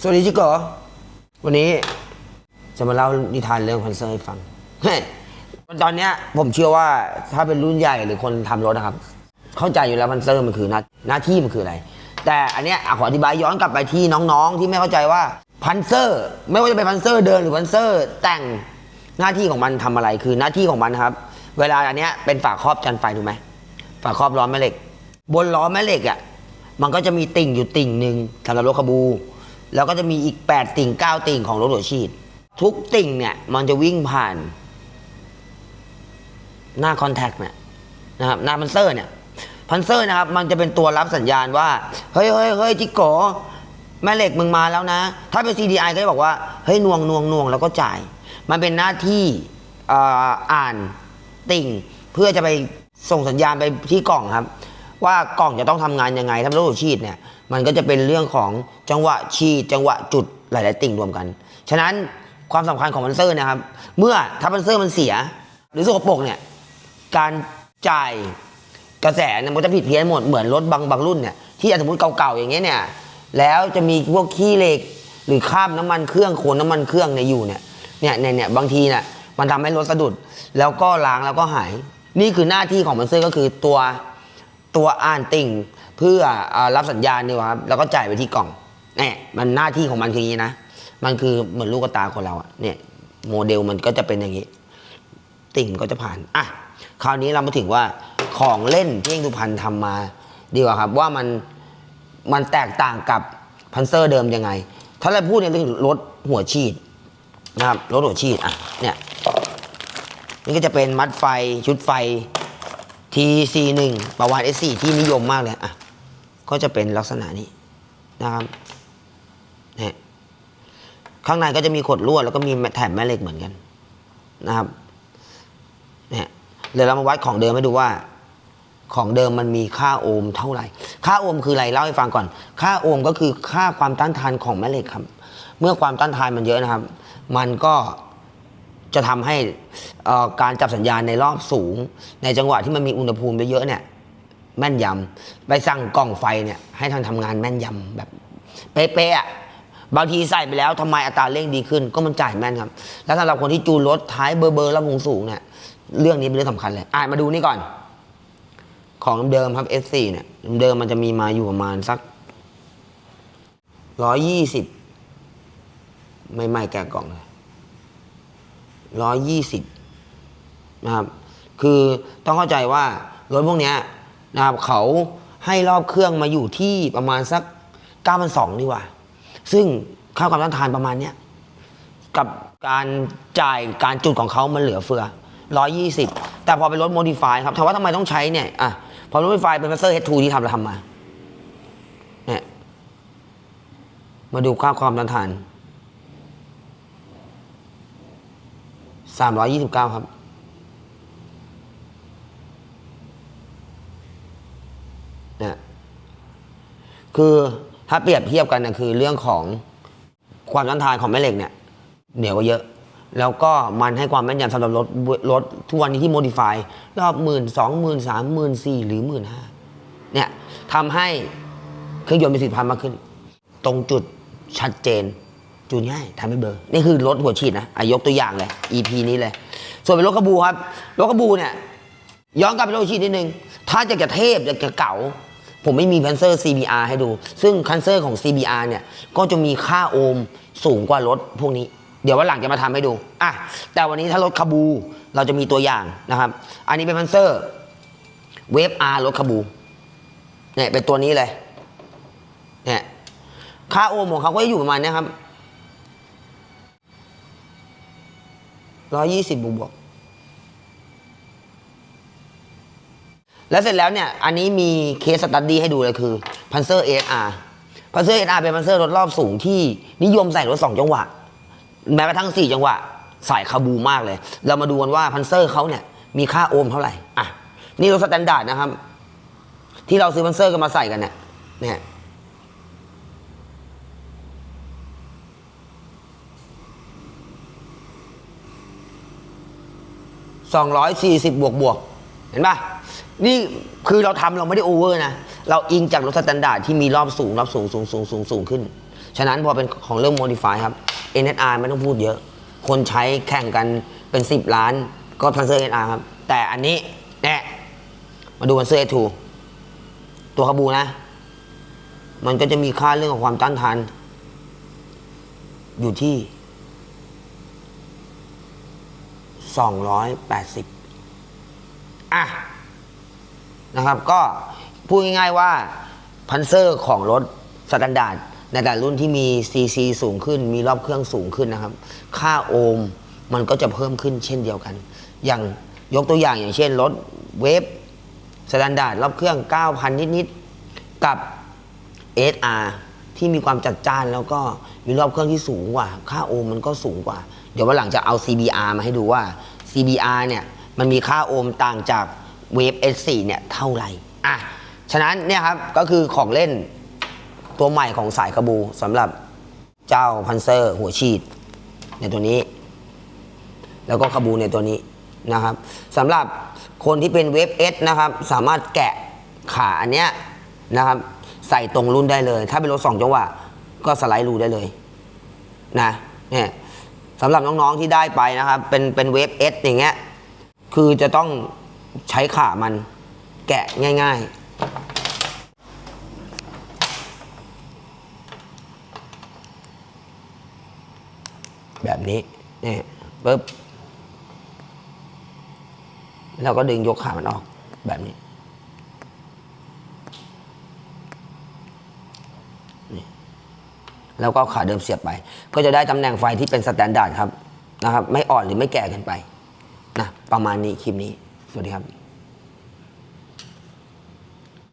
สวัสดีจิโกวันนี้จะมาเล่านิทานเรื่องพันเซอร์ให้ฟัง ตอนเนี้ยผมเชื่อว่าถ้าเป็นรุ่นใหญ่หรือคนทำรถนะครับ เข้าใจอยู่แล้วพันเซอร์มันคือหน้าหน้าที่มันคืออะไร แต่อันเนี้ยขออธิบายย้อนกลับไปที่น้องๆ ที่ไม่เข้าใจว่าพันเซอร์ไม่ว่าจะเป็นพันเซอร์เดินหรือพันเซอร์แต่งหน้าที่ของมันทำอะไรคือหน้าที่ของมันครับ เวลาอันเนี้ยเป็นฝาครอบจันไฟถูกไหมฝาครอบล้อแม่เหล็ก บนล้อแม่เหล็กอะมันก็จะมีติ่งอยู่ติ่งหนึ่งสำหรับรถขบู แล้วก็จะมีอีก 8 ติ่ง 9 ติ่งของรถหัวฉีด ทุกติ่งเนี่ย มันจะวิ่งผ่าน หน้าคอนแทคเนี่ยนะครับหน้าพันเซอร์เนี่ยพันเซอร์นะครับ มันจะเป็นตัวรับสัญญาณว่า เฮ้ยเฮ้ยเฮ้ยจิกโกแม่เหล็กมึงมาแล้วนะ ถ้าเป็น CDI ก็จะบอกว่า เฮ้ยนวงนวงนวงแล้วก็จ่าย มันเป็นหน้าที่อ่ออ่านติ่ง เพื่อจะไปส่งสัญญาณไปที่กล่องครับ ว่ากล่องจะต้องทำงานยังไงถ้ารถหัวฉีดเนี่ย มันก็จะเป็นเรื่องของจังหวะฉีจังหวะจุดหลาย ๆ ติ่งรวมกัน ฉะนั้นความสำคัญของพันเซอร์นะครับ เมื่อถ้าพันเซอร์มันเสีย หรือสกปรกเนี่ย การจ่ายกระแสเนี่ยมันจะผิดเพี้ยนหมดเหมือนรถบางบางรุ่นเนี่ยที่สมมติเก่า ๆ อย่างเงี้ยเนี่ยแล้วจะมีพวกขี้เหล็กหรือคราบน้ำมันเครื่องโคนน้ำมันเครื่องเนี่ยอยู่เนี่ยเนี่ยเนี่ยเนี่ยบางทีเนี่ยมันทำให้รถสะดุด แล้วก็ล้างแล้วก็หาย นี่คือหน้าที่ของมันเซอร์ก็คือตัวตัวอ่านติ่ง เพื่ออรับสัญญาณนี่วะครับแล้วก็จ่ายไปที่กล่องเนี่ยมันหน้าที่ของมันคืออย่างนี้นะมันคือเหมือนลูกตาคนเราอะเนี่ยโมเดลมันก็จะเป็นอย่างนี้ ติ่งก็จะผ่านอะคราวนี้เรามาถึงว่าของเล่นที่เองสุพรรณทำมาดีกว่าครับ ว่ามันมันแตกต่างกับพันเซอร์เดิมยังไง ถ้าเราพูดในเรื่องรถหัวฉีดนะครับรถหัวฉีดอะเนี่ยนี่ก็จะเป็นมัดไฟชุดไฟ TC1 ประวัติ S4 ที่นิยมมากเลยอะ ก็จะเป็นลักษณะนี้นะครับเนี่ยข้างในก็จะมีขดลวดแล้วก็มีแถบแม่เหล็กเหมือนกันนะครับเนี่ยเดี๋ยวเรามาวัดของเดิมให้ดูว่า ของเดิมมันมีค่าโอห์มเท่าไหร่ ค่าโอห์มคืออะไรเล่าให้ฟังก่อน ค่าโอห์มก็คือค่าความต้านทานของแม่เหล็กครับ เมื่อความต้านทานมันเยอะนะครับ มันก็จะทำให้การจับสัญญาณในรอบสูง ในจังหวะที่มันมีอุณหภูมิเยอะๆเนี่ย แม่นยำไปสั่งกล่องไฟเนี่ยให้ท่างทำงานแม่นยำแบบเป๊ะๆอะบางทีใส่ไปแล้วทำไมอัตราเร่งดีขึ้นก็มันจ่ายแม่นครับ แล้วสำหรับคนที่จูนรถท้ายเบอร์เบอร์แล้วงสูงเนี่ยเรื่องนี้เป็นเรื่องสำคัญเลยอะมาดูนี่ก่อน ของเดิมครับ S4 เนี่ยเดิมมันจะมีมาอยู่ประมาณสักร้อยยี่สิบไม่ไม่แกะกล่องเลยร้อยยี่สิบนะครับ คือต้องเข้าใจว่ารถพวกเนี้ย นะครับเขาให้รอบเครื่องมาอยู่ที่ประมาณสัก9ก้าพันสองดีกว่า ซึ่งค่าความต้านทานประมาณเนี้ยกับการจ่ายการจุดของเขามันเหลือเฟือ 120 แต่พอเป็นรถโมดิฟายครับถามว่าทำไมต้องใช้เนี่ยอะพอรถโมดิฟายเป็น m ัสเตอร์ H2 ที่ทำเราทำมาเนี่ยมาดูค่าความต้านทาน 329 ครับ เนี่ย คือถ้าเปรียบเทียบกันนะคือเรื่องของความต้านทานของแม่เหล็กเนี่ยเหนียวกว่าเยอะ แล้วก็มันให้ความแม่นยำสำหรับรถรถทุกวันนี้ที่โมดิฟายรอบหมื่นสองหมื่นสามหมื่นสี่หรือหมื่นห้าเนี่ยทำให้เครื่องยนต์มีสิทธิภาพมากขึ้น ตรงจุดชัดเจน จูนง่ายทำให้เบลอร์นี่คือรถหัวฉีดนะอายกตัวอย่างเลย EP นี้เลย ส่วนเป็นรถกระบูครับรถกระบูเนี่ยย้อนกลับไปรถหัวฉีดนิดนึงถ้าจะจะเทพจะจะเก่า ผมไม่มีคันเซอร์ CBR ให้ดู ซึ่งคันเซอร์ของ CBR เนี่ย ก็จะมีค่าโอห์มสูงกว่ารถพวกนี้ เดี๋ยววันหลังจะมาทำให้ดู อะ แต่วันนี้ถ้ารถคาบูเราจะมีตัวอย่างนะครับ อันนี้เป็นคันเซอร์เวฟอาร์รถคาบูเนี่ยเป็นตัวนี้เลยเนี่ยค่าโอห์มของเขาก็จะอยู่ประมาณนี้ครับร้อยยี่สิบบวกบวก แล้วเสร็จแล้วเนี่ย อันนี้มีเคสสตัดดี้ให้ดูเลยคือพันเซอร์เออาร์พันเซอร์เออาร์เป็นพันเซอร์รถรอบสูงที่นิยมใส่รถสองจังหวะ แม้กระทั่งสี่จังหวะ ใส่คาบูมากเลย เรามาดูกันว่าพันเซอร์เขาเนี่ย มีค่าโอห์มเท่าไหร่ อะ นี่รถสแตนดาร์ดนะครับ ที่เราซื้อพันเซอร์กันมาใส่กันเนี่ยเนี่ยสองร้อยสี่สิบบวกบวกเห็นปะ นี่คือเราทำเราไม่ได้โอเวอร์นะ เราอิงจากรถสแตนดาร์ดที่มีรอบสูง รอบสูงสูงสูงสูงสูงขึ้น ฉะนั้นพอเป็นของเรื่อง modify ครับ NSR ไม่ต้องพูดเยอะ คนใช้แข่งกันเป็น 10 ล้าน ก็พันเซอร์ NSR ครับ แต่อันนี้แน่มาดูพันเซอร์ A2 ตัวขบูนะ มันก็จะมีค่าเรื่องของความต้านทาน อยู่ที่ 280 อะ นะครับ ก็พูดง่ายๆว่าพันเซอร์ของรถสแตนดาร์ดในแต่รุ่นที่มี CC สูงขึ้น มีรอบเครื่องสูงขึ้นนะครับ ค่าโอห์มมันก็จะเพิ่มขึ้นเช่นเดียวกัน อย่างยกตัวอย่างอย่างเช่นรถเวฟสแตนดาร์ดรอบเครื่อง 9,000 นิดๆ กับ SR ที่มีความจัดจ้านแล้วก็มีรอบเครื่องที่สูงกว่า ค่าโอห์มมันก็สูงกว่า เดี๋ยววันหลังจะเอา CBR มาให้ดูว่า CBR เนี่ยมันมีค่าโอห์มต่างจาก เวฟ S4 เนี่ยเท่าไหร่อะฉะนั้นเนี่ยครับก็คือของเล่นตัวใหม่ของสายกระบูสำหรับเจ้าพันเซอร์หัวฉีดในตัวนี้ แล้วก็คาบูในตัวนี้นะครับสำหรับคนที่เป็นเวฟเอสนะครับสามารถแกะขาอันเนี้ยนะครับใส่ตรงรุ่นได้เลย ถ้าเป็นรถสองจังหวะก็สไลด์รูได้เลยนะเนี่ยสำหรับน้องๆที่ได้ไปนะครับ เป็นเป็นเวฟเอสอย่างเงี้ยคือจะต้อง ใช้ขามันแกะง่าย ๆแบบนี้นี่ปุ๊บแล้วก็ดึงยกขามันออกแบบนี้แล้วก็ขาเดิมเสียบไป ก็จะได้ตำแหน่งไฟที่เป็นสแตนดาร์ดครับนะครับ ไม่อ่อนหรือไม่แก่เกันไปนะประมาณนี้คลิปนี้ สวัสดีครับ